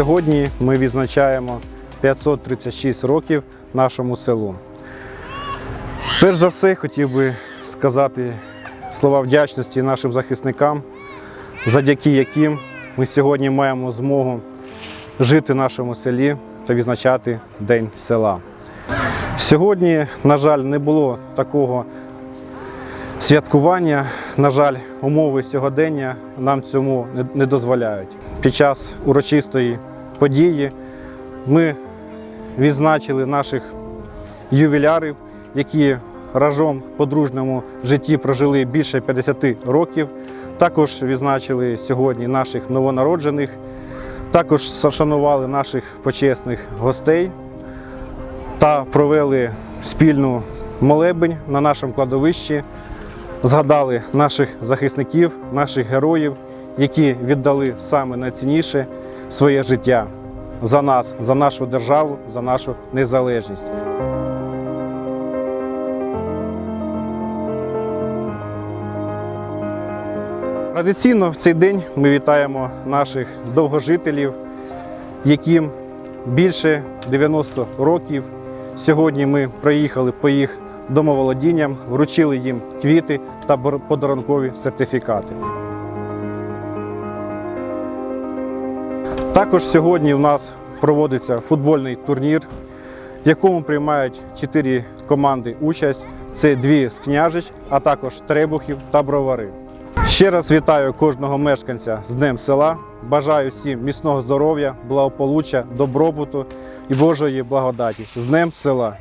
Сьогодні ми відзначаємо 536 років нашому селу. Перш за все, хотів би сказати слова вдячності нашим захисникам, завдяки яким ми сьогодні маємо змогу жити в нашому селі та відзначати День села. Сьогодні, на жаль, не було такого святкування. На жаль, умови сьогодення нам цьому не- дозволяють. Під час урочистої події ми відзначили наших ювілярів, які разом в подружньому житті прожили більше 50 років. Також відзначили сьогодні наших новонароджених, також шанували наших почесних гостей та провели спільну молебень на нашому кладовищі. Згадали наших захисників, наших героїв, які віддали саме найцінніше своє життя за нас, за нашу державу, за нашу незалежність. Традиційно в цей день ми вітаємо наших довгожителів, яким більше 90 років. Сьогодні ми приїхали по їх домоволодінням, вручили їм квіти та подарункові сертифікати. Також сьогодні у нас проводиться футбольний турнір, в якому приймають чотири команди участь. Це дві з княжич, а також Требухів та Бровари. Ще раз вітаю кожного мешканця з Днем села. Бажаю всім міцного здоров'я, благополуччя, добробуту і Божої благодаті. З Днем села!